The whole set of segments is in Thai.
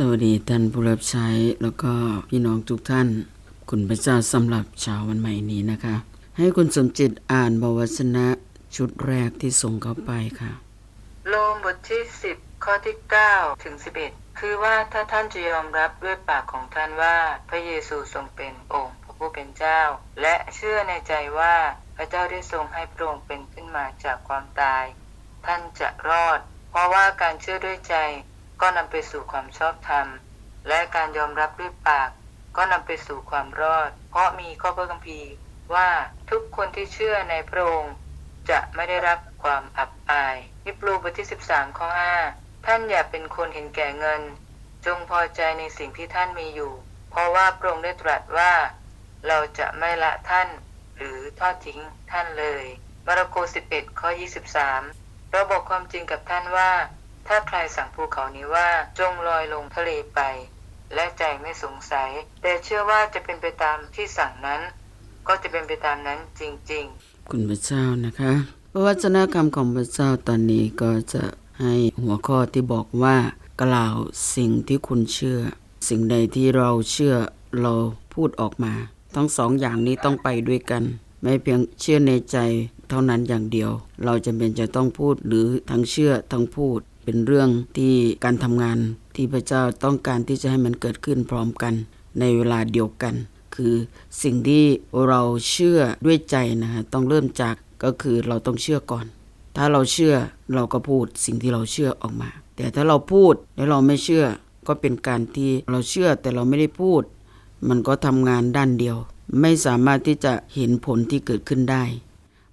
สวัสดีท่านผู้รับใช้แล้วก็พี่น้องทุกท่าน คุณพระเจ้าสำหรับเช้าวันใหม่นี้นะคะ ให้คุณสมจิตอ่านบวชนะชุดแรกที่ส่งเข้าไปค่ะ โลมบทที่ 10 ข้อที่ 9 ถึง 11 คือว่าถ้าท่านจะยอมรับด้วยปากของท่านว่าพระเยซูทรงเป็นองค์พระผู้เป็นเจ้า และเชื่อในใจว่าพระเจ้าได้ทรงให้พระองค์เป็นขึ้นมาจากความตาย ท่านจะรอด เพราะว่าการเชื่อด้วยใจ ก็นำไปสู่ความชอบธรรม และการยอมรับด้วยปาก ก็นำไปสู่ความรอด เพราะมีข้อพระคัมภีร์ว่าทุกคนที่เชื่อในพระองค์ จะไม่ได้รับความอับอายฮิบรูบทที่ 13ข้อ5ท่านอย่าเป็นคนเห็นแก่เงิน จงพอใจในสิ่งที่ท่านมีอยู่ เพราะว่าพระองค์ได้ตรัสว่า เราจะไม่ละท่าน หรือทอดทิ้งท่านเลยมาระโก 11ข้อ23 เราบอกความจริงกับท่านว่า ถ้าใครสั่งภูเขานี้ว่าจงลอยลงทะเลไป และใจไม่สงสัย แต่เชื่อว่าจะเป็นไปตามที่สั่งนั้น ก็จะเป็นไปตามนั้นจริง ๆ คุณพระเจ้านะคะพระวจนะคำของพระเจ้าตอนนี้ก็จะให้หัวข้อที่บอกว่า กล่าวสิ่งที่คุณเชื่อ สิ่งใดที่เราเชื่อเราพูดออกมา ทั้งสองอย่างนี้ต้องไปด้วยกัน ไม่เพียงเชื่อในใจเท่านั้นอย่างเดียว เราจำเป็นจะต้องพูดหรือทั้งเชื่อทั้งพูด เป็นเรื่องที่การทำงานที่พระเจ้าต้องการที่จะให้มันเกิดขึ้นพร้อมกัน ในเวลาเดียวกัน คือสิ่งที่เราเชื่อด้วยใจนะฮะต้องเริ่มจากก็คือเราต้องเชื่อก่อน ถ้าเราเชื่อเราก็พูดสิ่งที่เราเชื่อออกมา แต่ถ้าเราพูดแล้วเราไม่เชื่อก็เป็นการที่เราเชื่อแต่เราไม่ได้พูด มันก็ทำงานด้านเดียว ไม่สามารถที่จะเห็นผลที่เกิดขึ้นได้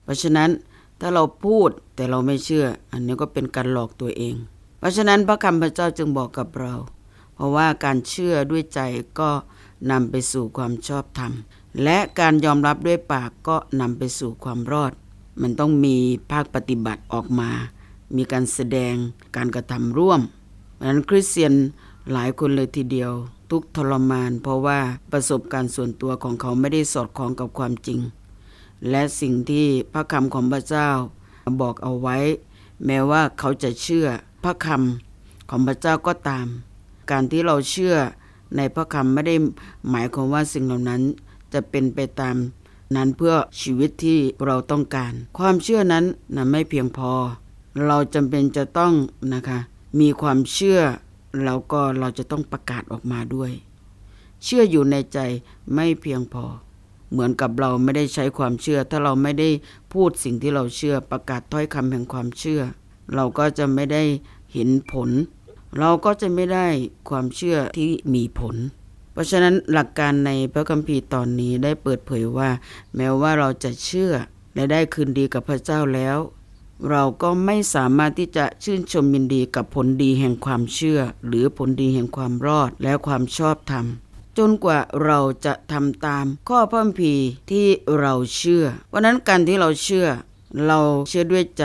เพราะฉะนั้น ถ้าเราพูดแต่เราไม่เชื่อ อันนี้ก็เป็นการหลอกตัวเอง เพราะฉะนั้นพระคำพระเจ้าจึงบอกกับเรา เพราะว่าการเชื่อด้วยใจก็นำไปสู่ความชอบธรรม และการยอมรับด้วยปากก็นำไปสู่ความรอด มันต้องมีภาคปฏิบัติออกมา มีการแสดงการกระทำร่วมเพราะฉะนั้นคริสเตียนหลายคนเลยทีเดียว ทุกทรมาน เพราะว่าประสบการณ์ส่วนตัวของเขาไม่ได้สอดคล้องกับความจริง และสิ่งที่พระคำของพระเจ้าบอกเอาไว้ แม้ว่าเขาจะเชื่อพระคำของพระเจ้าก็ตาม การที่เราเชื่อในพระคำไม่ได้หมายความว่าสิ่งเหล่านั้นจะเป็นไปตามนั้นเพื่อชีวิตที่เราต้องการ ความเชื่อนั้นนะไม่เพียงพอ เราจำเป็นจะต้องนะคะมีความเชื่อแล้วก็เราจะต้องประกาศออกมาด้วย เชื่ออยู่ในใจไม่เพียงพอ เหมือนกับเราไม่ได้ใช้ความเชื่อ ถ้าเราไม่ได้พูดสิ่งที่เราเชื่อประกาศถ้อยคำแห่งความเชื่อ เราก็จะไม่ได้เห็นผล เราก็จะไม่ได้ความเชื่อที่มีผล เพราะฉะนั้นหลักการในพระคัมภีร์ตอนนี้ได้เปิดเผยว่า แม้ว่าเราจะเชื่อและได้คืนดีกับพระเจ้าแล้ว เราก็ไม่สามารถที่จะชื่นชมยินดีกับผลดีแห่งความเชื่อ หรือผลดีแห่งความรอดและความชอบธรรม จนกว่าเราจะทำตามข้อพระคัมภีร์ที่เราเชื่อ เพราะนั้นการที่เราเชื่อ เราเชื่อด้วยใจ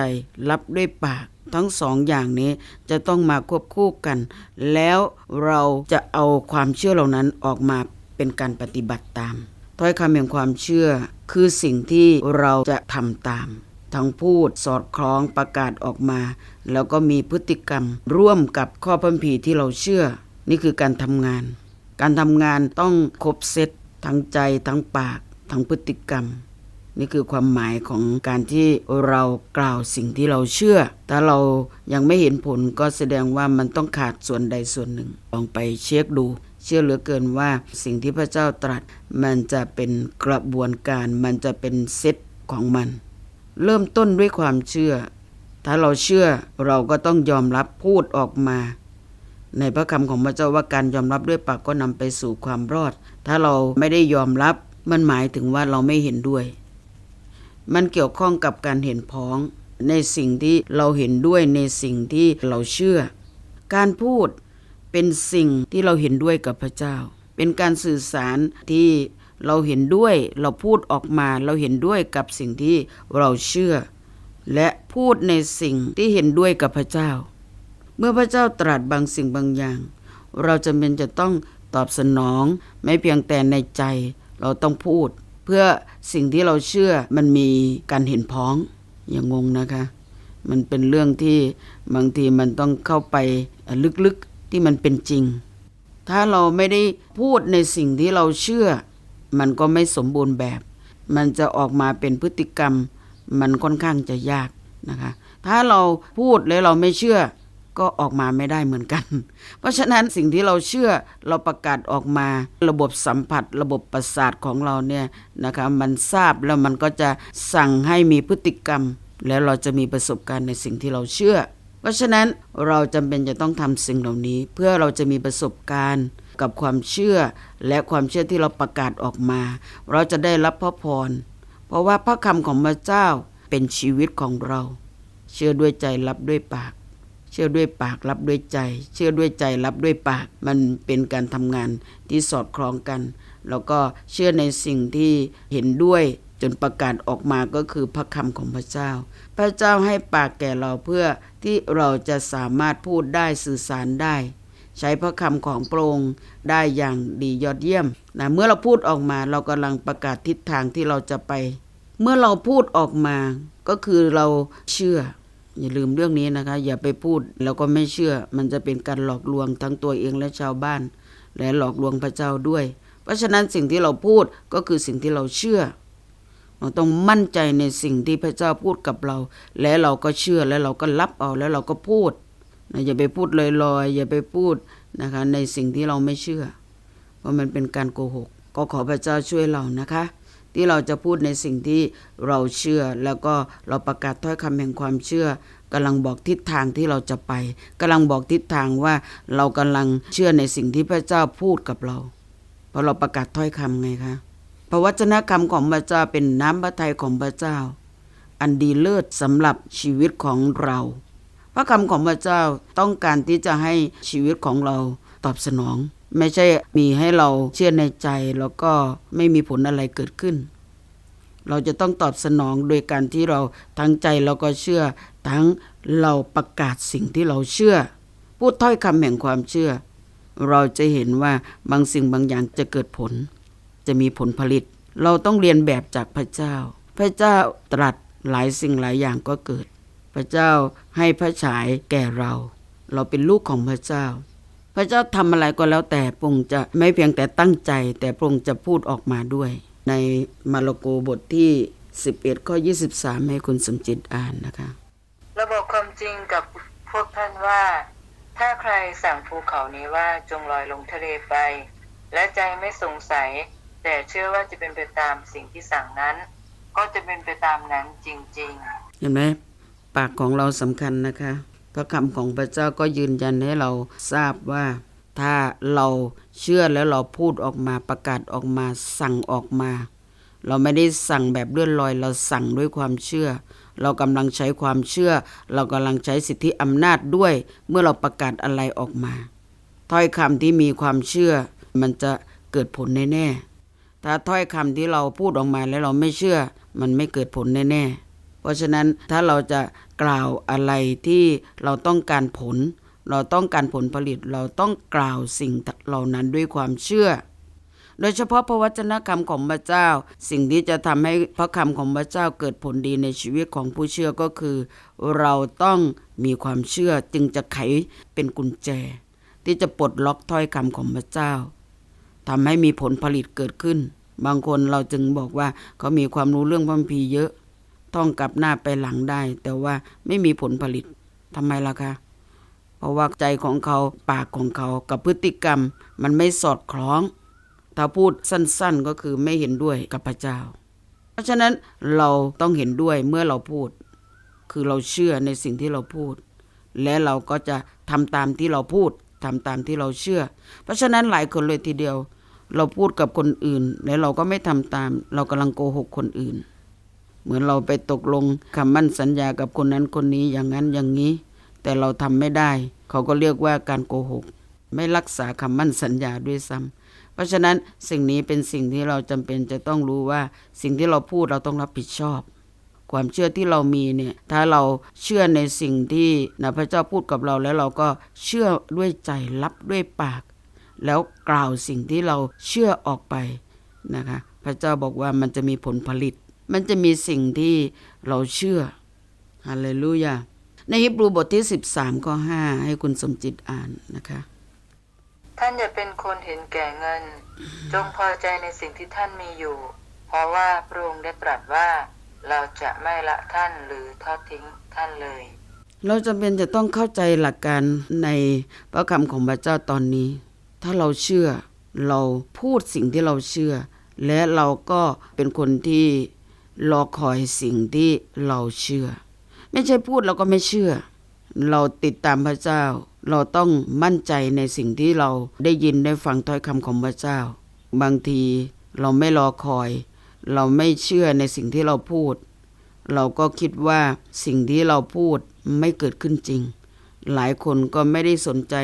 รับด้วยปากทั้งสองอย่างนี้จะต้องมาควบคู่กัน แล้วเราจะเอาความเชื่อเหล่านั้นออกมาเป็นการปฏิบัติตาม ถ้อยคำแห่งความเชื่อคือสิ่งที่เราจะทำตาม ทั้งพูดสอดคล้องประกาศออกมา แล้วก็มีพฤติกรรมร่วมกับข้อพัมพีที่เราเชื่อ นี่คือการทำงาน การทำงานต้องครบเซตทั้งใจทั้งปากทั้งพฤติกรรม นี่คือความหมายของการที่เรากล่าวสิ่งที่เราเชื่อ ถ้าเรายังไม่เห็นผลก็แสดงว่ามันต้องขาดส่วนใดส่วนหนึ่ง ลองไปเช็คดู เชื่อเหลือเกินว่าสิ่งที่พระเจ้าตรัส มันจะเป็นกระบวนการ มันจะเป็นเซตของมัน เริ่มต้นด้วยความเชื่อ ถ้าเราเชื่อเราก็ต้องยอมรับพูดออกมา ในพระคำของพระเจ้าว่าการยอมรับด้วยปากก็นำไปสู่ความรอด ถ้าเราไม่ได้ยอมรับมันหมายถึงว่าเราไม่เห็นด้วย มันเกี่ยวข้องกับการเห็นพ้อง ในสิ่งที่เราเห็นด้วยในสิ่งที่เราเชื่อ การพูดเป็นสิ่งที่เราเห็นด้วยกับพระเจ้า เป็นการสื่อสารที่เราเห็นด้วยเราพูดออกมาเราเห็นด้วยกับสิ่งที่เราเชื่อ และพูดในสิ่งที่เห็นด้วยกับพระเจ้า เมื่อพระเจ้าตรัสบางสิ่งบางอย่าง เราจำเป็นจะต้องตอบสนอง ไม่เพียงแต่ในใจเราต้องพูด เพื่อสิ่งที่เราเชื่อมันมีการเห็นพ้อง อย่างงงนะคะ มันเป็นเรื่องที่บางทีมันต้องเข้าไปลึกๆที่มันเป็นจริง ถ้าเราไม่ได้พูดในสิ่งที่เราเชื่อ มันก็ไม่สมบูรณ์แบบ มันจะออกมาเป็นพฤติกรรม มันค่อนข้างจะยากนะคะ ถ้าเราพูดแล้วเราไม่เชื่อ ก็ออกมาไม่ได้เหมือนกัน เพราะฉะนั้นสิ่งที่เราเชื่อเราประกาศออกมา ระบบสัมผัส ระบบประสาทของเราเนี่ยนะคะมันทราบแล้วมันก็จะสั่งให้มีพฤติกรรม แล้วเราจะมีประสบการณ์ในสิ่งที่เราเชื่อ เพราะฉะนั้นเราจำเป็นจะต้องทำสิ่งเหล่านี้ เพื่อเราจะมีประสบการณ์กับความเชื่อและความเชื่อที่เราประกาศออกมา เราจะได้รับพระพร เพราะว่าพระคำของพระเจ้าเป็นชีวิตของเรา เชื่อด้วยใจรับด้วยปาก เชื่อด้วยปากรับด้วยใจ เชื่อด้วยใจรับด้วยปาก มันเป็นการทำงานที่สอดคล้องกัน แล้วก็เชื่อในสิ่งที่เห็นด้วยจนประกาศออกมาก็คือพระคำของพระเจ้า พระเจ้าให้ปากแก่เราเพื่อที่เราจะสามารถพูดได้สื่อสารได้ ใช้พระคำของพระองค์ได้อย่างดียอดเยี่ยมนะเมื่อเราพูดออกมาเรากำลังประกาศทิศทางที่เราจะไป เมื่อเราพูดออกมาก็คือเราเชื่อ อย่าลืมเรื่องนี้นะคะ อย่าไปพูดแล้วก็ไม่เชื่อ มันจะเป็นการหลอกลวงทั้งตัวเองและชาวบ้าน และหลอกลวงพระเจ้าด้วย เพราะฉะนั้นสิ่งที่เราพูดก็คือสิ่งที่เราเชื่อ เราต้องมั่นใจในสิ่งที่พระเจ้าพูดกับเรา และเราก็เชื่อและเราก็รับเอาแล้วเราก็พูดนะอย่าไปพูดลอยๆอย่าไปพูดนะคะในสิ่งที่เราไม่เชื่อ เพราะมันเป็นการโกหก ก็ขอพระเจ้าช่วยเรานะคะ ที่เราจะพูดในสิ่งที่เราเชื่อ แล้วก็เราประกาศถ้อยคำแห่งความเชื่อกำลังบอกทิศทางที่เราจะไปกำลังบอกทิศทางว่าเรากำลังเชื่อในสิ่งที่พระเจ้าพูดกับเรา เพราะเราประกาศถ้อยคำไงคะพระวจนะคำของพระเจ้าเป็นน้ำพระทัยของพระเจ้า อันดีเลิศสำหรับชีวิตของเรา พระคำของพระเจ้าต้องการที่จะให้ชีวิตของเราตอบสนอง ไม่ใช่มีให้เราเชื่อในใจแล้วก็ไม่มีผลอะไรเกิดขึ้น เราจะต้องตอบสนองโดยการที่เราทั้งใจเราก็เชื่อ ทั้งเราประกาศสิ่งที่เราเชื่อ พูดถ้อยคำแห่งความเชื่อ เราจะเห็นว่าบางสิ่งบางอย่างจะเกิดผล จะมีผลผลิต เราต้องเรียนแบบจากพระเจ้า พระเจ้าตรัสหลายสิ่งหลายอย่างก็เกิด พระเจ้าให้พระฉายแก่เรา เราเป็นลูกของพระเจ้า ระเจ้าทำอะไรก็แล้วแต่พระองค์จะไม่เพียงแต่ตั้งใจ แต่พระองค์จะพูดออกมาด้วย ในมาระโกบทที่ 11 ข้อ 23 ให้คุณสมจิตอ่านนะคะระบอกความจริงกับพวกท่านว่า ถ้าใครสั่งภูเขานี้ว่าจงลอยลงทะเลไป และใจไม่สงสัย แต่เชื่อว่าจะเป็นไปตามสิ่งที่สั่งนั้น ก็จะเป็นไปตามนั้นจริง ๆ เห็นไหมปากของเราสำคัญนะคะ พระคำของพระเจ้าก็ยืนยันให้เราทราบว่า ถ้าเราเชื่อแล้วเราพูดออกมาประกาศออกมาสั่งออกมา เราไม่ได้สั่งแบบเลื่อนลอย เราสั่งด้วยความเชื่อ เรากำลังใช้ความเชื่อ เรากำลังใช้สิทธิอำนาจด้วย เมื่อเราประกาศอะไรออกมา ถ้อยคำที่มีความเชื่อ มันจะเกิดผลแน่ๆถ้าถ้อยคำที่เราพูดออกมาแล้วเราไม่เชื่อ มันไม่เกิดผลแน่ๆ เพราะฉะนั้นถ้าเราจะกล่าวอะไรที่เราต้องการผล เราต้องการผลผลิตเราต้องกล่าวสิ่งเหล่านั้นด้วยความเชื่อ โดยเฉพาะพระวจนะคำของพระเจ้า สิ่งที่จะทำให้พระคำของพระเจ้าเกิดผลดีในชีวิตของผู้เชื่อก็คือ เราต้องมีความเชื่อจึงจะไขเป็นกุญแจ ที่จะปลดล็อกถ้อยคำของพระเจ้าทำให้มีผลผลิตเกิดขึ้น บางคนเราจึงบอกว่าเขามีความรู้เรื่องพระคัมภีร์เยอะ ต้องกลับหน้าไปหลังได้ แต่ว่าไม่มีผลผลิตทำไมล่ะคะเพราะว่าใจของเขาปากของเขากับพฤติกรรม มันไม่สอดคล้อง ถ้าพูดสั้นๆก็คือไม่เห็นด้วยกับพระเจ้า เพราะฉะนั้นเราต้องเห็นด้วยเมื่อเราพูด คือเราเชื่อในสิ่งที่เราพูด และเราก็จะทำตามที่เราพูดทำตามที่เราเชื่อ เพราะฉะนั้นหลายคนเลยทีเดียว เราพูดกับคนอื่น แล้วเราก็ไม่ทำตาม เรากำลังโกหกคนอื่น เหมือนเราไปตกลงคำมั่นสัญญากับคนนั้นคนนี้อย่างนั้นอย่างนี้ แต่เราทำไม่ได้ เขาก็เรียกว่าการโกหก ไม่รักษาคำมั่นสัญญาด้วยซ้ำเพราะฉะนั้นสิ่งนี้เป็นสิ่งที่เราจำเป็นจะต้องรู้ว่าสิ่งที่เราพูดเราต้องรับผิดชอบ ความเชื่อที่เรามีเนี่ยถ้าเราเชื่อในสิ่งที่นะพระเจ้าพูดกับเราแล้วเราก็เชื่อด้วยใจรับด้วยปาก แล้วกล่าวสิ่งที่เราเชื่อออกไปนะคะพระเจ้าบอกว่ามันจะมีผลผลิต มันจะมีสิ่งที่เราเชื่อฮาเลลูยาในฮิบรูบทที่ 13ข้อ5ให้คุณสมจิตอ่านนะคะ ท่านอย่าเป็นคนเห็นแก่เงิน จงพอใจในสิ่งที่ท่านมีอยู่ เพราะว่าพระองค์ได้ตรัสว่าเราจะไม่ละท่านหรือทอดทิ้งท่านเลย เราจำเป็นจะต้องเข้าใจหลักการในพระคำของพระเจ้าตอนนี้ ถ้าเราเชื่อเราพูดสิ่งที่เราเชื่อ และเราก็เป็นคนที่ รอคอยสิ่งที่เราเชื่อ ไม่ใช่พูดเราก็ไม่เชื่อ เราติดตามพระเจ้า เราต้องมั่นใจในสิ่งที่เราได้ยินได้ฟังถ้อยคำของพระเจ้า บางทีเราไม่รอคอย เราไม่เชื่อในสิ่งที่เราพูด เราก็คิดว่าสิ่งที่เราพูดไม่เกิดขึ้นจริง หลายคนก็ไม่ได้สนใจ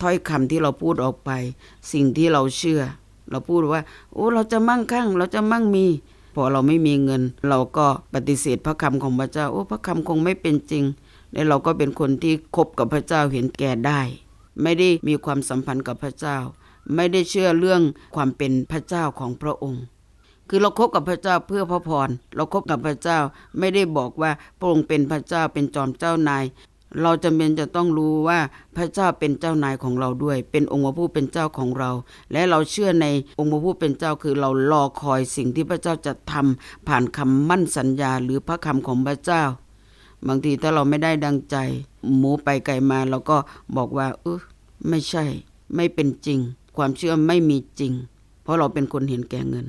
ถ้อยคำที่เราพูดออกไป สิ่งที่เราเชื่อ เราพูดว่า โอ้เราจะมั่งคั่ง เราจะมั่งมี พอเราไม่มีเงิน เราก็ปฏิเสธพระคำของพระเจ้า โอ้พระคำคงไม่เป็นจริง และเราก็เป็นคนที่คบกับพระเจ้าเห็นแก่ได้ ไม่ได้มีความสัมพันธ์กับพระเจ้า ไม่ได้เชื่อเรื่องความเป็นพระเจ้าของพระองค์ คือเราคบกับพระเจ้าเพื่อพระพร เราคบกับพระเจ้าไม่ได้บอกว่าพระองค์เป็นพระเจ้าเป็นจอมเจ้านาย เราจำเป็นจะต้องรู้ว่าพระเจ้าเป็นเจ้านายของเราด้วย เป็นองค์พระผู้เป็นเจ้าของเรา และเราเชื่อในองค์พระผู้เป็นเจ้าคือเรารอคอยสิ่งที่พระเจ้าจะทำผ่านคำมั่นสัญญาหรือพระคำของพระเจ้า บางทีถ้าเราไม่ได้ดังใจ หมูไปไก่มาเราก็บอกว่าเออไม่ใช่ ไม่เป็นจริง ความเชื่อไม่มีจริง เพราะเราเป็นคนเห็นแก่เงิน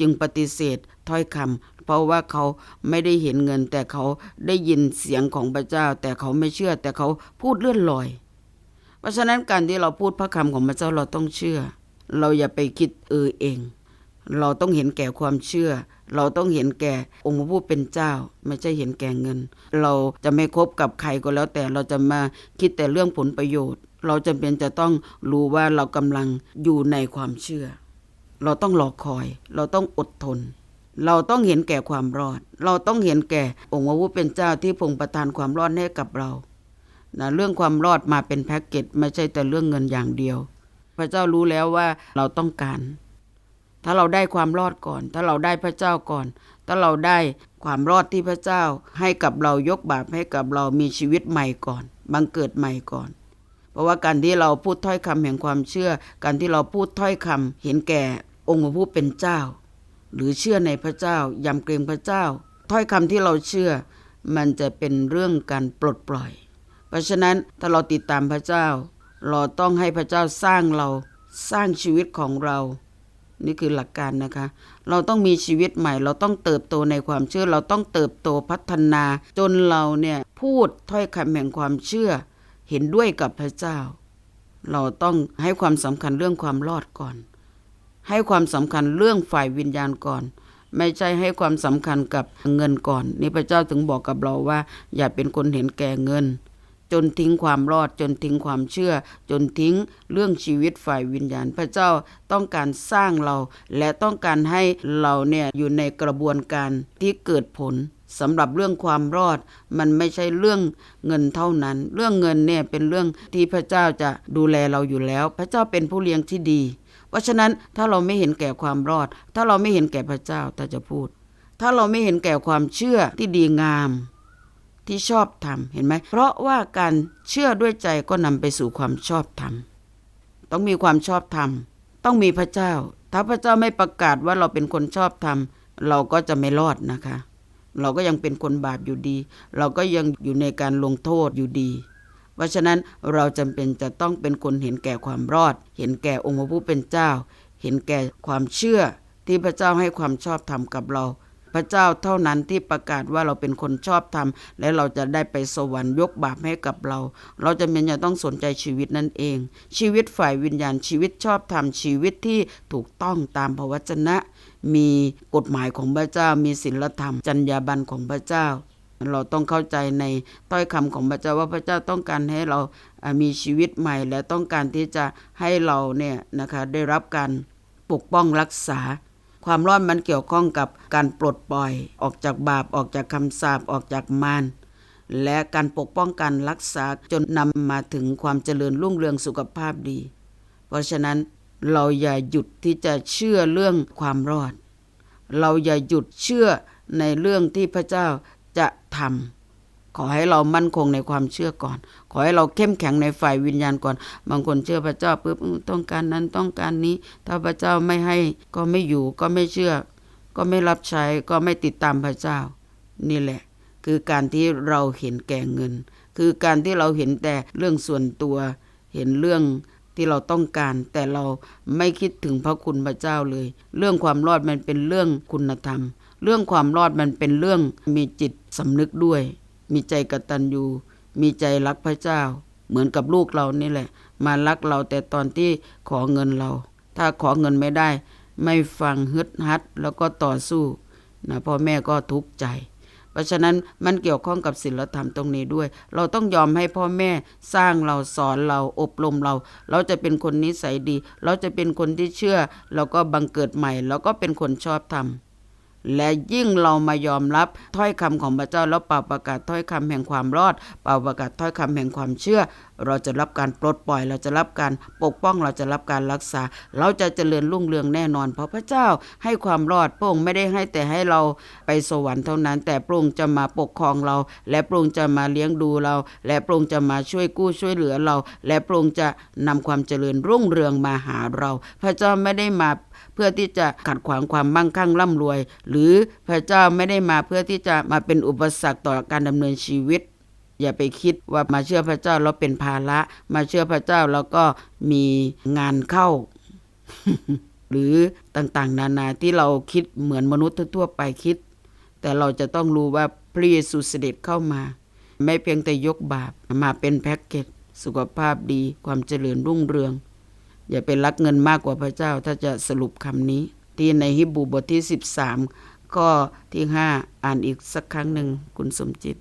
จึงปฏิเสธถ้อยคำ เพราะว่าเขาไม่ได้เห็นเงิน แต่เขาได้ยินเสียงของพระเจ้า แต่เขาไม่เชื่อ แต่เขาพูดเลื่อนลอย เพราะฉะนั้นการที่เราพูดพระคำของพระเจ้าเราต้องเชื่อ เราอย่าไปคิดเออเอง เราต้องเห็นแก่ความเชื่อ เราต้องเห็นแก่องค์พระผู้เป็นเจ้า ไม่ใช่เห็นแก่เงิน เราจะไม่คบกับใครก็แล้ว แต่เราจะมาคิดแต่เรื่องผลประโยชน์ เราจำเป็นจะต้องรู้ว่าเรากำลังอยู่ในความเชื่อ เราต้องรอคอย เราต้องอดทน เราต้องเห็นแก่ความรอด เราต้องเห็นแก่องค์พระผู้เป็นเจ้าที่พงประทานความรอดให้กับเรานะเรื่องความรอดมาเป็นแพ็กเกจไม่ใช่แต่เรื่องเงินอย่างเดียว พระเจ้ารู้แล้วว่าเราต้องการ ถ้าเราได้ความรอดก่อน ถ้าเราได้พระเจ้าก่อน ถ้าเราได้ความรอดที่พระเจ้าให้กับเรายกบาปให้กับเรามีชีวิตใหม่ก่อนบังเกิดใหม่ก่อน เพราะว่าการที่เราพูดถ้อยคำแห่งความเชื่อ การที่เราพูดถ้อยคำเห็นแก่องค์พระผู้เป็นเจ้า หรือเชื่อในพระเจ้ายำเกรงพระเจ้า ถ้อยคำที่เราเชื่อ มันจะเป็นเรื่องการปลดปล่อย เพราะฉะนั้นถ้าเราติดตามพระเจ้า เราต้องให้พระเจ้าสร้างเราสร้างชีวิตของเรา นี่คือหลักการนะคะ เราต้องมีชีวิตใหม่ เราต้องเติบโตในความเชื่อ เราต้องเติบโตพัฒนา จนเราเนี่ยพูดถ้อยคำแห่งความเชื่อ เห็นด้วยกับพระเจ้า เราต้องให้ความสำคัญเรื่องความรอดก่อน ให้ความสำคัญเรื่องฝ่ายวิญญาณก่อน ไม่ใช่ให้ความสำคัญกับเงินก่อน นี่พระเจ้าถึงบอกกับเราว่า อย่าเป็นคนเห็นแก่เงิน จนทิ้งความรอดจนทิ้งความเชื่อ จนทิ้งเรื่องชีวิตฝ่ายวิญญาณ พระเจ้าต้องการสร้างเรา และต้องการให้เราเนี่ยอยู่ในกระบวนการที่เกิดผลสำหรับเรื่องความรอดมันไม่ใช่เรื่องเงินเท่านั้น เรื่องเงินเนี่ยเป็นเรื่องที่พระเจ้าจะดูแลเราอยู่แล้ว พระเจ้าเป็นผู้เลี้ยงที่ดี เพราะฉะนั้นถ้าเราไม่เห็นแก่ความรอด ถ้าเราไม่เห็นแก่พระเจ้าถ้าจะพูด ถ้าเราไม่เห็นแก่ความเชื่อที่ดีงามที่ชอบธรรมเห็นไหมเพราะว่าการเชื่อด้วยใจก็นำไปสู่ความชอบธรรมต้องมีความชอบธรรมต้องมีพระเจ้า ถ้าพระเจ้าไม่ประกาศว่าเราเป็นคนชอบธรรมเราก็จะไม่รอดนะคะ เราก็ยังเป็นคนบาปอยู่ดี เราก็ยังอยู่ในการลงโทษอยู่ดี เพราะฉะนั้นเราจำเป็นจะต้องเป็นคนเห็นแก่ความรอด เห็นแก่องค์พระผู้เป็นเจ้า เห็นแก่ความเชื่อที่พระเจ้าให้ความชอบธรรมกับเราพระเจ้าเท่านั้นที่ประกาศว่าเราเป็นคนชอบธรรม และเราจะได้ไปสวรรค์ยกบาปให้กับเรา เราจะเป็นจะต้องสนใจชีวิตนั่นเอง ชีวิตฝ่ายวิญญาณชีวิตชอบธรรมชีวิตที่ถูกต้องตามพระวจนะ มีกฎหมายของพระเจ้ามีศีลธรรม จรรยาบรรณของพระเจ้า เราต้องเข้าใจในถ้อยคำของพระเจ้าว่าพระเจ้าต้องการให้เรามีชีวิตใหม่ และต้องการที่จะให้เราเนี่ยนะคะได้รับการปกป้องรักษา ความรอดมันเกี่ยวข้องกับการปลดปล่อยออกจากบาปออกจากคำสาปออกจากมารและการปกป้องการรักษาจนนำมาถึงความเจริญรุ่งเรืองสุขภาพดี เพราะฉะนั้นเราอย่าหยุดที่จะเชื่อเรื่องความรอด เราอย่าหยุดเชื่อในเรื่องที่พระเจ้า จะทำขอให้เรามั่นคงในความเชื่อก่อน ขอให้เราเข้มแข็งในฝ่ายวิญญาณก่อน บางคนเชื่อพระเจ้าปุ๊บอื้อต้องการนั้นต้องการนี้ ถ้าพระเจ้าไม่ให้ก็ไม่อยู่ก็ไม่เชื่อ ก็ไม่รับใช้ก็ไม่ติดตามพระเจ้า นี่แหละ คือการที่เราเห็นแก่เงิน คือการที่เราเห็นแต่เรื่องส่วนตัว เห็นเรื่องที่เราต้องการแต่เราไม่คิดถึงพระคุณพระเจ้าเลย เรื่องความรอดมันเป็นเรื่องคุณธรรม เรื่องความรอดมันเป็นเรื่องมีจิตสำนึกด้วย มีใจกตัญญูมีใจรักพระเจ้า เหมือนกับลูกเรานี่แหละ มารักเราแต่ตอนที่ขอเงินเรา ถ้าขอเงินไม่ได้ ไม่ฟังฮึดฮัดแล้วก็ต่อสู้นะพ่อแม่ก็ทุกข์ใจ เพราะฉะนั้นมันเกี่ยวข้องกับศีลธรรมตรงนี้ด้วย เราต้องยอมให้พ่อแม่สร้างเราสอนเราอบรมเรา เราจะเป็นคนนิสัยดี เราจะเป็นคนที่เชื่อเราก็บังเกิดใหม่เราก็เป็นคนชอบธรรม และยิ่งเรามายอมรับถ้อยคำของพระเจ้าแล้วเป่าประกาศถ้อยคำแห่งความรอด เป่าประกาศถ้อยคำแห่งความเชื่อ เราจะรับการปลดปล่อย เราจะรับการปกป้อง เราจะรับการรักษา เราจะเจริญรุ่งเรืองแน่นอน เพราะพระเจ้าให้ความรอดพระองค์ไม่ได้ให้แต่ให้เราไปสวรรค์เท่านั้น แต่พระองค์จะมาปกครองเรา และพระองค์จะมาเลี้ยงดูเรา และพระองค์จะมาช่วยกู้ช่วยเหลือเรา และพระองค์จะนำความเจริญรุ่งเรืองมาหาเรา พระเจ้าไม่ได้มา เพื่อที่จะขัดขวางความมั่งคั่งร่ำรวย หรือพระเจ้าไม่ได้มาเพื่อที่จะมาเป็นอุปสรรคต่อการดำเนินชีวิต อย่าไปคิดว่ามาเชื่อพระเจ้าแล้วเป็นภาระ มาเชื่อพระเจ้าแล้วก็มีงานเข้า หรือต่างๆ นานาที่เราคิดเหมือนมนุษย์ทั่วๆไปคิด แต่เราจะต้องรู้ว่าพระเยซูเสด็จเข้ามา ไม่เพียงแต่ยกบาปมาเป็นแพ็กเกจสุขภาพดีความเจริญรุ่งเรือง อย่าไปรักเงินมากกว่าพระเจ้า ถ้าจะสรุปคำนี้ ที่ในฮิบรูบทที่ 13 ข้อที่ 5 อ่านอีกสักครั้งหนึ่งคุณสมจิต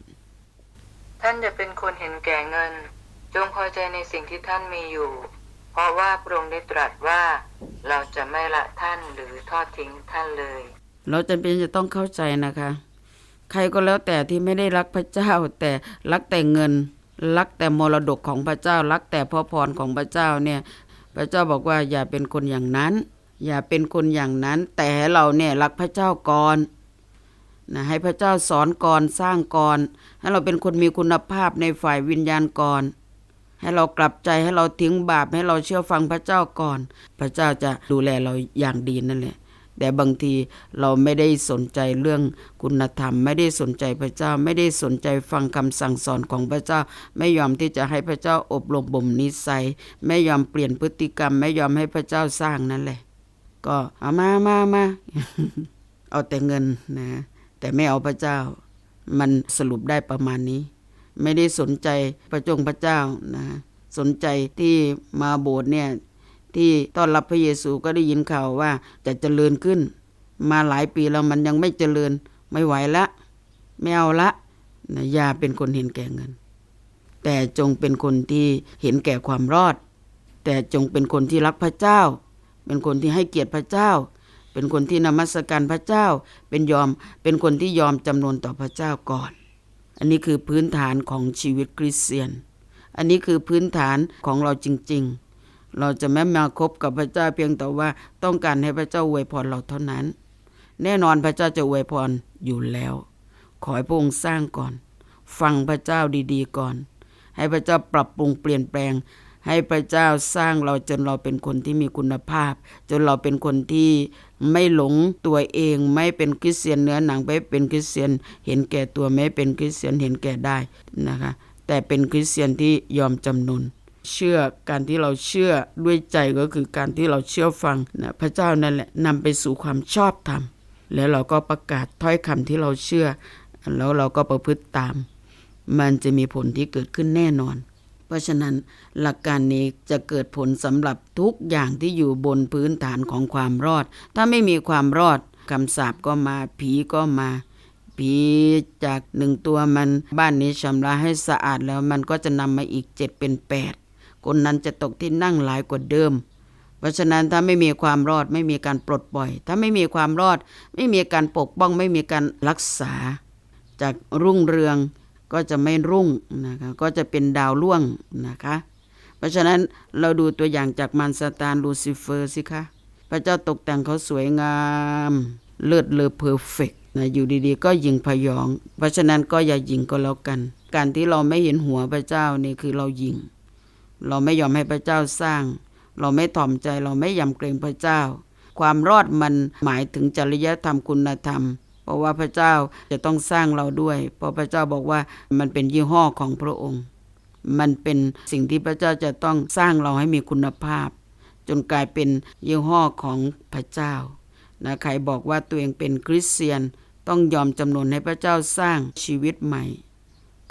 ท่านจะเป็นคนเห็นแก่เงิน จงพอใจในสิ่งที่ท่านมีอยู่ เพราะว่าพระองค์ได้ตรัสว่าเราจะไม่ละท่านหรือทอดทิ้งท่านเลย เราจำเป็นจะต้องเข้าใจนะคะ ใครก็แล้วแต่ที่ไม่ได้รักพระเจ้า แต่รักแต่เงินรักแต่มรดกของพระเจ้า รักแต่พระพรของพระเจ้าเนี่ยพ ระเจ้าบอกว่าอย่าเป็นคนอย่างนั้น อย่าเป็นคนอย่างนั้น แต่ให้เราเนี่ยรักพระเจ้าก่อนนะให้พระเจ้าสอนก่อนสร้างก่อน ให้เราเป็นคนมีคุณภาพในฝ่ายวิญญาณก่อน ให้เรากลับใจให้เราทิ้งบาปให้เราเชื่อฟังพระเจ้าก่อน พระเจ้าจะดูแลเราอย่างดีนั่นแหละ แต่บางทีเราไม่ได้สนใจเรื่องคุณธรรม ไม่ได้สนใจพระเจ้า ไม่ได้สนใจฟังคำสั่งสอนของพระเจ้า ไม่ยอมที่จะให้พระเจ้าอบรมบ่มนิสัย ไม่ยอมเปลี่ยนพฤติกรรม ไม่ยอมให้พระเจ้าสร้างนั่นแหละ ก็เอามามามาเอาแต่เงินนะ แต่ไม่เอาพระเจ้า มันสรุปได้ประมาณนี้ ไม่ได้สนใจพระจงพระเจ้านะสนใจที่มาโบสถ์เนี่ย ที่ต้อนรับพระเยซูก็ได้ยินข่าวว่าจะเจริญขึ้น มาหลายปีแล้วมันยังไม่เจริญไม่ไหวละ ไม่เอาละนะอย่าเป็นคนเห็นแก่เงิน แต่จงเป็นคนที่เห็นแก่ความรอด แต่จงเป็นคนที่รักพระเจ้า เป็นคนที่ให้เกียรติพระเจ้า เป็นคนที่นมัสการพระเจ้า เป็นยอมเป็นคนที่ยอมจำนวนต่อพระเจ้าก่อน อันนี้คือพื้นฐานของชีวิตคริสเตียน อันนี้คือพื้นฐานของเราจริง ๆ เราจะไม่มาคบกับพระเจ้าเพียงแต่ว่าต้องการให้พระเจ้าอวยพรเราเท่านั้น แน่นอนพระเจ้าจะอวยพรอยู่แล้ว ขอให้พระองค์สร้างก่อน ฟังพระเจ้าดีๆก่อน ให้พระเจ้าปรับปรุงเปลี่ยนแปลง ให้พระเจ้าสร้างเราจนเราเป็นคนที่มีคุณภาพ จนเราเป็นคนที่ไม่หลงตัวเองไม่เป็นคริสเตียนเนื้อหนังไม่เป็นคริสเตียนเห็นแก่ตัวไม่เป็นคริสเตียนเห็นแก่ได้นะคะ แต่เป็นคริสเตียนที่ยอมจำนน เชื่อการที่เราเชื่อด้วยใจก็คือการที่เราเชื่อฟังนะพระเจ้านั่นแหละนำไปสู่ความชอบธรรม แล้วเราก็ประกาศถ้อยคำที่เราเชื่อ แล้วเราก็ประพฤติตาม มันจะมีผลที่เกิดขึ้นแน่นอน เพราะฉะนั้นหลักการนี้จะเกิดผลสำหรับทุกอย่างที่อยู่บนพื้นฐานของความรอด ถ้าไม่มีความรอดคำสาปก็มาผีก็มาผีจากหนึ่งตัวมันบ้านนี้ชำระให้สะอาดแล้วมันก็จะนำมาอีกเจ็ดเป็นแปด คนนั้นจะตกที่นั่งหลายกว่าเดิม เพราะฉะนั้นถ้าไม่มีความรอดไม่มีการปลดปล่อย ถ้าไม่มีความรอด ไม่มีการปกป้องไม่มีการรักษา จากรุ่งเรืองก็จะไม่รุ่งนะคะก็จะเป็นดาวล่วงนะคะเพราะฉะนั้นเราดูตัวอย่างจากมารซาตานลูซิเฟอร์สิคะ พระเจ้าตกแต่งเขาสวยงาม เลิศเลอเพอร์เฟกนะอยู่ดีๆ ก็ยิงพยอง เพราะฉะนั้นก็อย่ายิงก็แล้วกัน การที่เราไม่เห็นหัวพระเจ้านี่คือเรายิง เราไม่ยอมให้พระเจ้าสร้าง เราไม่ถ่อมใจเราไม่ยำเกรงพระเจ้า ความรอดมันหมายถึงจริยธรรมคุณธรรม เพราะว่าพระเจ้าจะต้องสร้างเราด้วย เพราะพระเจ้าบอกว่ามันเป็นยี่ห้อของพระองค์ มันเป็นสิ่งที่พระเจ้าจะต้องสร้างเราให้มีคุณภาพ จนกลายเป็นยี่ห้อของพระเจ้านะใครบอกว่าตัวเองเป็นคริสเตียนต้องยอมจำนวนให้พระเจ้าสร้างชีวิตใหม่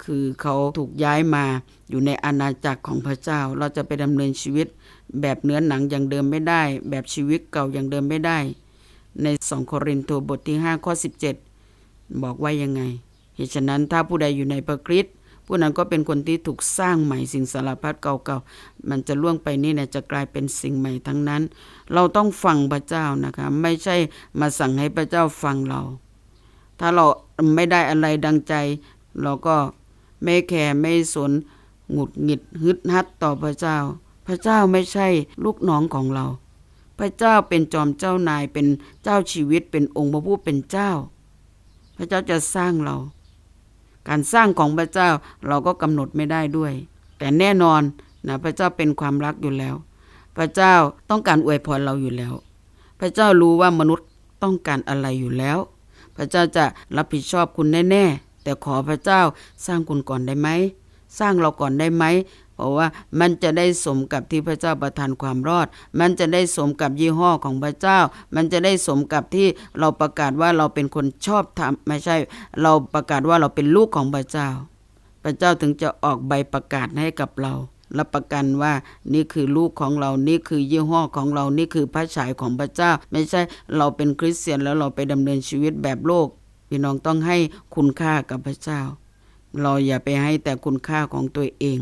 คือเขาถูกย้ายมาอยู่ในอาณาจักรของพระเจ้า เราจะไปดำเนินชีวิตแบบเนื้อหนังอย่างเดิมไม่ได้ แบบชีวิตเก่าอย่างเดิมไม่ได้ ในสองโครินธ์บทที่5ข้อ17 บอกว่ายังไง เหตุฉะนั้นถ้าผู้ใดอยู่ในพระคริสต์ผู้นั้นก็เป็นคนที่ถูกสร้างใหม่สิ่งสารพัดเก่าๆ มันจะล่วงไปนี่เนี่ยจะกลายเป็นสิ่งใหม่ทั้งนั้น เราต้องฟังพระเจ้านะคะ ไม่ใช่มาสั่งให้พระเจ้าฟังเรา ถ้าเราไม่ได้อะไรดังใจ เราก็ ไม่แคร์ไม่สนหงุดหงิดฮึดฮัดต่อพระเจ้า พระเจ้าไม่ใช่ลูกน้องของเรา พระเจ้าเป็นจอมเจ้านายเป็นเจ้าชีวิตเป็นองค์พระผู้เป็นเจ้า พระเจ้าจะสร้างเรา การสร้างของพระเจ้าเราก็กำหนดไม่ได้ด้วย แต่แน่นอนนะพระเจ้าเป็นความรักอยู่แล้ว พระเจ้าต้องการอวยพรเราอยู่แล้ว พระเจ้ารู้ว่ามนุษย์ต้องการอะไรอยู่แล้ว พระเจ้าจะรับผิดชอบคุณแน่ๆ แต่ขอพระเจ้าสร้างคุณก่อนได้ไหม สร้างเราก่อนได้ไหมเพราะว่ามันจะได้สมกับที่พระเจ้าประทานความรอด มันจะได้สมกับยี่ห้อของพระเจ้า มันจะได้สมกับที่เราประกาศว่าเราเป็นคนชอบธรรมไม่ใช่ เราประกาศว่าเราเป็นลูกของพระเจ้า พระเจ้าถึงจะออกใบประกาศให้กับเรารับประกันว่านี่คือลูกของเรานี่คือยี่ห้อของเรานี่คือพระฉายของพระเจ้า ไม่ใช่เราเป็นคริสเตียนแล้วเราไปดำเนินชีวิตแบบโลก พี่น้องต้องให้คุณค่ากับพระเจ้า เราอย่าไปให้แต่คุณค่าของตัวเอง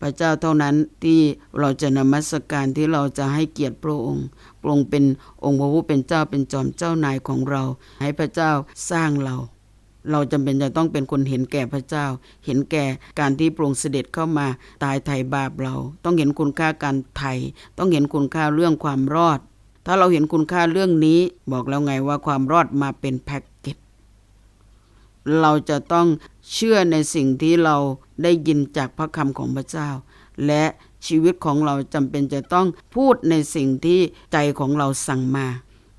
พระเจ้าเท่านั้นที่เราจะนมัสการที่เราจะให้เกียรติพระองค์พระองค์เป็นองค์พระผู้เป็นเจ้าเป็นจอมเจ้านายของเรา ให้พระเจ้าสร้างเรา เราจำเป็นจะต้องเป็นคนเห็นแก่พระเจ้า เห็นแก่การที่พระองค์เสด็จเข้ามาตายไถ่บาปเรา ต้องเห็นคุณค่าการไถ่ต้องเห็นคุณค่าเรื่องความรอด ถ้าเราเห็นคุณค่าเรื่องนี้บอกแล้วไงว่าความรอดมาเป็นแพ็ก เราจะต้องเชื่อในสิ่งที่เราได้ยินจากพระคำของพระเจ้า และชีวิตของเราจำเป็นจะต้องพูดในสิ่งที่ใจของเราสั่งมา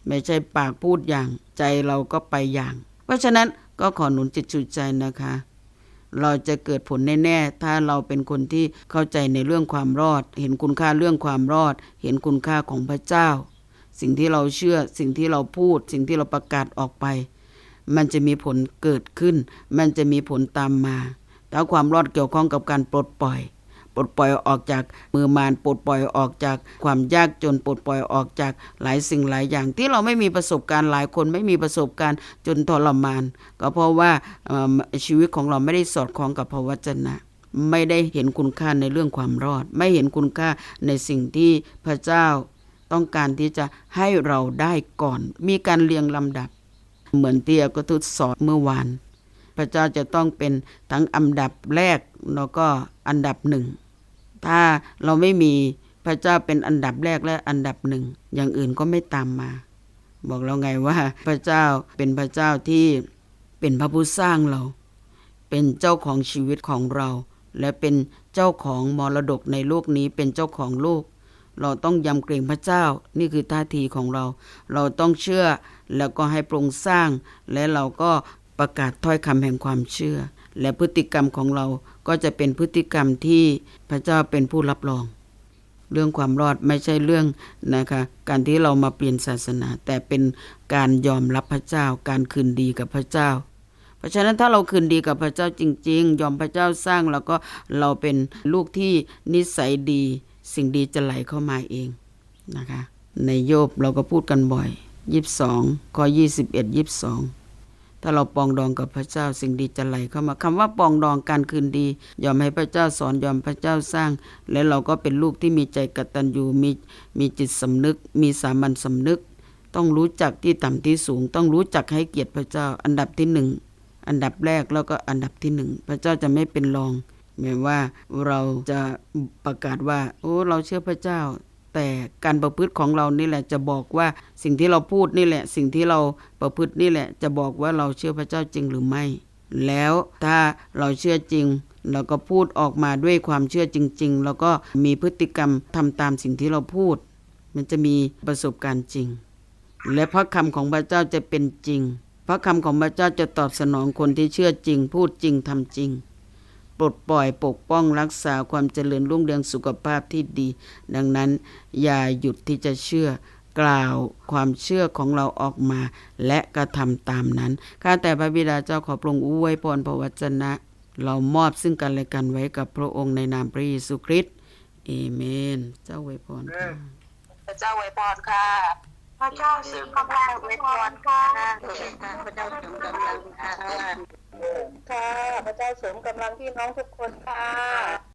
ไม่ใช่ปากพูดอย่างใจเราก็ไปอย่าง เพราะฉะนั้นก็ขอหนุนจิตชูใจนะคะ เราจะเกิดผลแน่ๆ ถ้าเราเป็นคนที่เข้าใจในเรื่องความรอด เห็นคุณค่าเรื่องความรอด เห็นคุณค่าของพระเจ้า สิ่งที่เราเชื่อสิ่งที่เราพูด สิ่งที่เราประกาศออกไป มันจะมีผลเกิดขึ้น มันจะมีผลตามมาถ้าความรอดเกี่ยวข้องกับการปลดปล่อย ปลดปล่อยออกจากมือมารปลดปล่อยออกจากความยากจนปลดปล่อยออกจากหลายสิ่งหลายอย่าง ที่เราไม่มีประสบการณ์หลายคนไม่มีประสบการณ์จนทรมาน ก็เพราะว่าชีวิตของเราไม่ได้สอดคล้องกับพระวจนะไม่ได้เห็นคุณค่าในเรื่องความรอด ไม่เห็นคุณค่าในสิ่งที่พระเจ้า ต้องการที่จะให้เราได้ก่อน มีการเรียงลำดับ เหมือนที่อาก็ทุตสอนเมื่อวาน พระเจ้าจะต้องเป็นทั้งอันดับแรกแล้วก็อันดับหนึ่ง ถ้าเราไม่มีพระเจ้าเป็นอันดับแรกและอันดับหนึ่ง อย่างอื่นก็ไม่ตามมา บอกเราไงว่าพระเจ้าเป็นพระเจ้าที่เป็นพระผู้สร้างเรา เป็นเจ้าของชีวิตของเรา และเป็นเจ้าของมรดกในโลกนี้เป็นเจ้าของโลก เราต้องยำเกรงพระเจ้านี่คือท่าทีของเรา เราต้องเชื่อ แล้วก็ให้ปรงสร้าง และเราก็ประกาศถ้อยคำแห่งความเชื่อ และพฤติกรรมของเราก็จะเป็นพฤติกรรมที่พระเจ้าเป็นผู้รับรอง เรื่องความรอดไม่ใช่เรื่องนะคะการที่เรามาเปลี่ยนศาสนา แต่เป็นการยอมรับพระเจ้า การคืนดีกับพระเจ้า เพราะฉะนั้นถ้าเราคืนดีกับพระเจ้าจริง ๆ ยอมพระเจ้าสร้างแล้วก็เราเป็นลูกที่นิสัยดี สิ่งดีจะไหลเข้ามาเองนะคะในโยบเราก็พูดกันบ่อย ยี่สองข้อยี่สิบเอ็ดยี่สองถ้าเราปองดองกับพระเจ้าสิ่งดีจะไหลเข้ามาคำว่าปองดองการคืนดี ยอมให้พระเจ้าสอนยอมพระเจ้าสร้าง และเราก็เป็นลูกที่มีใจกตัญญูมีมีจิตสำนึก มีสามัญสำนึก ต้องรู้จักที่ต่ำที่สูง ต้องรู้จักให้เกียรติพระเจ้า อันดับที่หนึ่งอันดับแรกแล้วก็อันดับที่หนึ่งพระเจ้าจะไม่เป็นรองหมายว่าเราจะประกาศว่าโอ้เราเชื่อพระเจ้า แต่การประพฤติของเรานี่แหละจะบอกว่าสิ่งที่เราพูดนี่แหละ สิ่งที่เราประพฤตินี่แหละ จะบอกว่าเราเชื่อพระเจ้าจริงหรือไม่ แล้วถ้าเราเชื่อจริงแล้วก็พูดออกมาด้วยความเชื่อจริง ๆ แล้วก็มีพฤติกรรมทำตามสิ่งที่เราพูด มันจะมีประสบการณ์จริง และพระคำของพระเจ้าจะเป็นจริง พระคำของพระเจ้าจะตอบสนองคนที่เชื่อจริง พูดจริงทำจริง ปลดปล่อยปกป้องรักษาความเจริญรุ่งเรืองสุขภาพที่ดี ดังนั้นอย่าหยุดที่จะเชื่อกล่าวความเชื่อของเราออกมา และกระทำตามนั้นข้าแต่พระบิดาเจ้าขอพระองค์อวยพรพระวจนะ เรามอบซึ่งกันและกันไว้กับพระองค์ในนามพระเยซูคริสต์เอเมน เจ้าอวยพรค่ะ พระเจ้าไว้พรค่ะ พระเจ้าทรงกำลังไว้พรค่ะพระเจ้าทรงกำลังค่ะ ค่ะ พระเจ้าเสริมกำลังพี่น้องทุกคนค่ะ